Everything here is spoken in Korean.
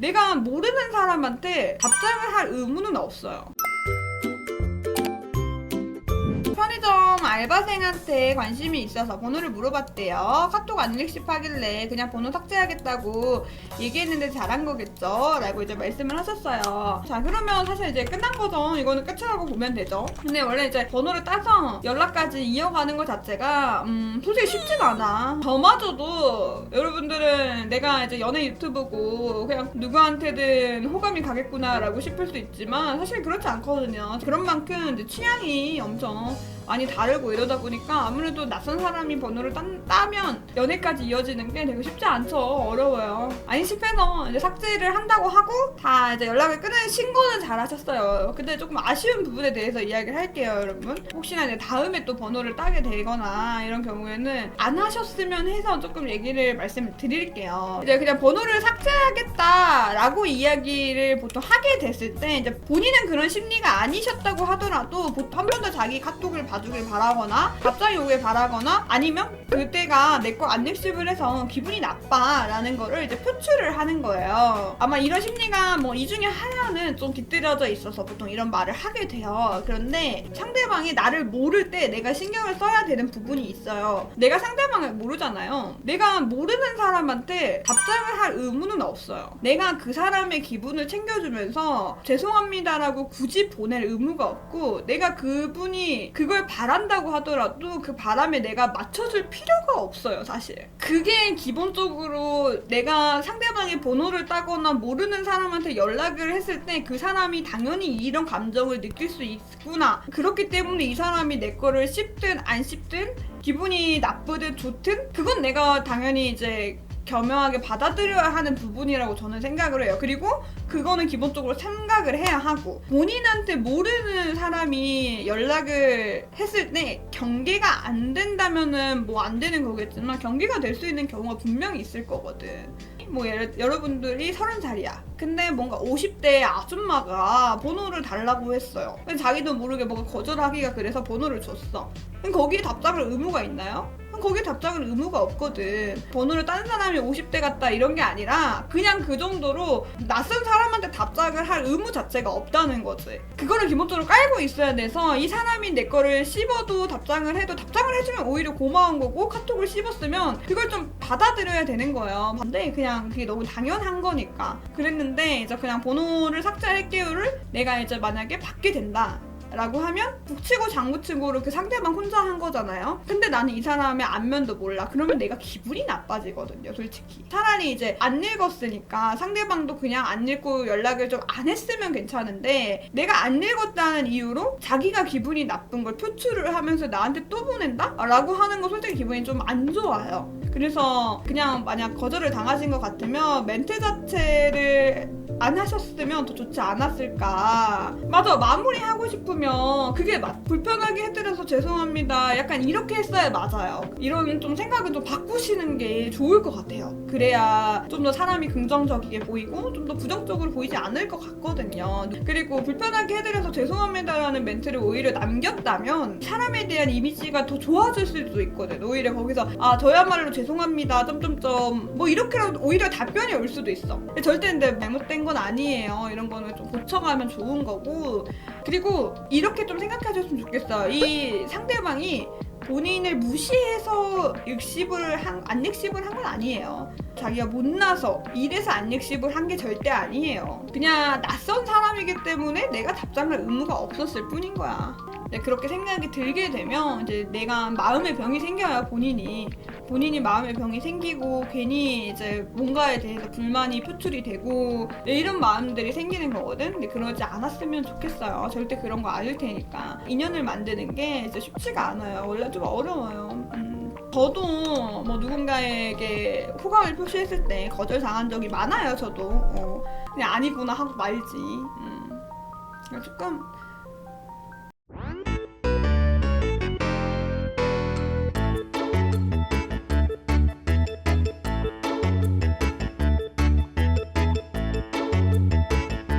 내가 모르는 사람한테 답장을 할 의무는 없어요. 편의점 알바생한테 관심이 있어서 번호를 물어봤대요. 카톡 안일식 하길래 그냥 번호 삭제하겠다고 얘기했는데 잘한 거겠죠? 라고 이제 말씀을 하셨어요. 자, 그러면 사실 이제 끝난 거죠. 이거는 끝이라고 보면 되죠. 근데 원래 이제 번호를 따서 연락까지 이어가는 것 자체가, 음, 솔직히 쉽지가 않아. 저마저도 여러분 들은 내가 이제 연애 유튜브고 그냥 누구한테든 호감이 가겠구나라고 싶을 수 있지만 사실 그렇지 않거든요. 그런 만큼 이제 취향이 엄청 많이 다르고 이러다 보니까 아무래도 낯선 사람이 번호를 딴, 따면 연애까지 이어지는 게 되게 쉽지 않죠. 어려워요. 싶어서 이제 삭제를 한다고 하고 다 이제 연락을 끊은 신고는 잘 하셨어요. 근데 조금 아쉬운 부분에 대해서 이야기를 할게요, 여러분. 혹시나 이제 다음에 또 번호를 따게 되거나 이런 경우에는 안 하셨으면 해서 조금 얘기를 말씀을 드릴게요. 이제 그냥 번호를 삭제하겠다라고 이야기를 보통 하게 됐을 때 이제 본인은 그런 심리가 아니셨다고 하더라도 한 번 더 자기 카톡을 봐주길 바라거나 답장이 오길 바라거나 아니면 그때가 내 거안 렉십을 해서 기분이 나빠라는 거를 이제 표출을 하는 거예요. 아마 이런 심리가 뭐 이 중에 하나는 좀 깃들여져 있어서 보통 이런 말을 하게 돼요. 그런데 상대방이 나를 모를 때 내가 신경을 써야 되는 부분이 있어요. 내가 상대방을 모르잖아요. 내가 모르는 사람 한테 답장을 할 의무는 없어요. 내가 그 사람의 기분을 챙겨주면서 죄송합니다라고 굳이 보낼 의무가 없고 내가 그분이 그걸 바란다고 하더라도 그 바람에 내가 맞춰줄 필요가 없어요, 사실. 그게 기본적으로 내가 상대방의 번호를 따거나 모르는 사람한테 연락을 했을 때 그 사람이 당연히 이런 감정을 느낄 수 있구나. 그렇기 때문에 이 사람이 내 거를 씹든 안 씹든 기분이 나쁘든 좋든 그건 내가 당연히 이제 겸허하게 받아들여야 하는 부분이라고 저는 생각을 해요. 그리고 그거는 기본적으로 생각을 해야 하고 본인한테 모르는 사람이 연락을 했을 때 경계가 안 된다면은 뭐 안 되는 거겠지만 경계가 될 수 있는 경우가 분명히 있을 거거든. 뭐 예를, 여러분들이 서른 살이야. 근데 뭔가 50대 아줌마가 번호를 달라고 했어요. 자기도 모르게 뭔가 거절하기가 그래서 번호를 줬어. 거기에 답장을 의무가 있나요? 거기에 답장을 의무가 없거든. 번호를 딴 사람이 50대 같다 이런 게 아니라 그냥 그 정도로 낯선 사람한테 답장을 할 의무 자체가 없다는 거지. 그거를 기본적으로 깔고 있어야 돼서 이 사람이 내 거를 씹어도 답장을 해도 답장을 해주면 오히려 고마운 거고 카톡을 씹었으면 그걸 좀 받아들여야 되는 거예요. 근데 그냥 그게 너무 당연한 거니까. 그랬는데 이제 그냥 번호를 삭제할게요를 내가 이제 만약에 받게 된다. 라고 하면 북치고 장구치고를 그 상대방 혼자 한 거잖아요. 근데 나는 이 사람의 안면도 몰라. 그러면 내가 기분이 나빠지거든요, 솔직히. 차라리 이제 안 읽었으니까 상대방도 그냥 안 읽고 연락을 좀 안 했으면 괜찮은데 내가 안 읽었다는 이유로 자기가 기분이 나쁜 걸 표출을 하면서 나한테 또 보낸다? 라고 하는 거 솔직히 기분이 좀 안 좋아요. 그래서 그냥 만약 거절을 당하신 것 같으면 멘트 자체를 안 하셨으면 더 좋지 않았을까. 맞아, 마무리하고 싶으면 그게 막 불편하게 해드려서 죄송합니다. 약간 이렇게 했어야 맞아요. 이런 좀 생각을 좀 바꾸시는 게 좋을 것 같아요. 그래야 좀 더 사람이 긍정적이게 보이고 좀 더 부정적으로 보이지 않을 것 같거든요. 그리고 불편하게 해드려서 죄송합니다라는 멘트를 오히려 남겼다면 사람에 대한 이미지가 더 좋아질 수도 있거든. 오히려 거기서 아 저야말로 죄송합니다. 점점점 뭐 이렇게라도 오히려 답변이 올 수도 있어. 절대 근데 잘못된 건 아니에요. 이런 거는 좀 고쳐가면 좋은 거고 그리고 이렇게 좀 생각하셨으면 좋겠어요. 이 상대방이 본인을 무시해서 익십을 한, 안 익십을 한 건 아니에요. 자기가 못나서 이래서 안 익십을 한 게 절대 아니에요. 그냥 낯선 사람이기 때문에 내가 답장할 의무가 없었을 뿐인 거야. 네, 그렇게 생각이 들게 되면 이제 내가 마음의 병이 생겨요 본인이 본인이 마음의 병이 생기고 괜히 이제 뭔가에 대해서 불만이 표출이 되고 네, 이런 마음들이 생기는 거거든. 근데 그러지 않았으면 좋겠어요. 절대 그런 거 아닐 테니까 인연을 만드는 게 진짜 쉽지가 않아요. 원래 좀 어려워요. 음. 저도 뭐 누군가에게 호감을 표시했을 때 거절 당한 적이 많아요. 저도 어, 그냥 아니구나 하고 말지. 음. 조금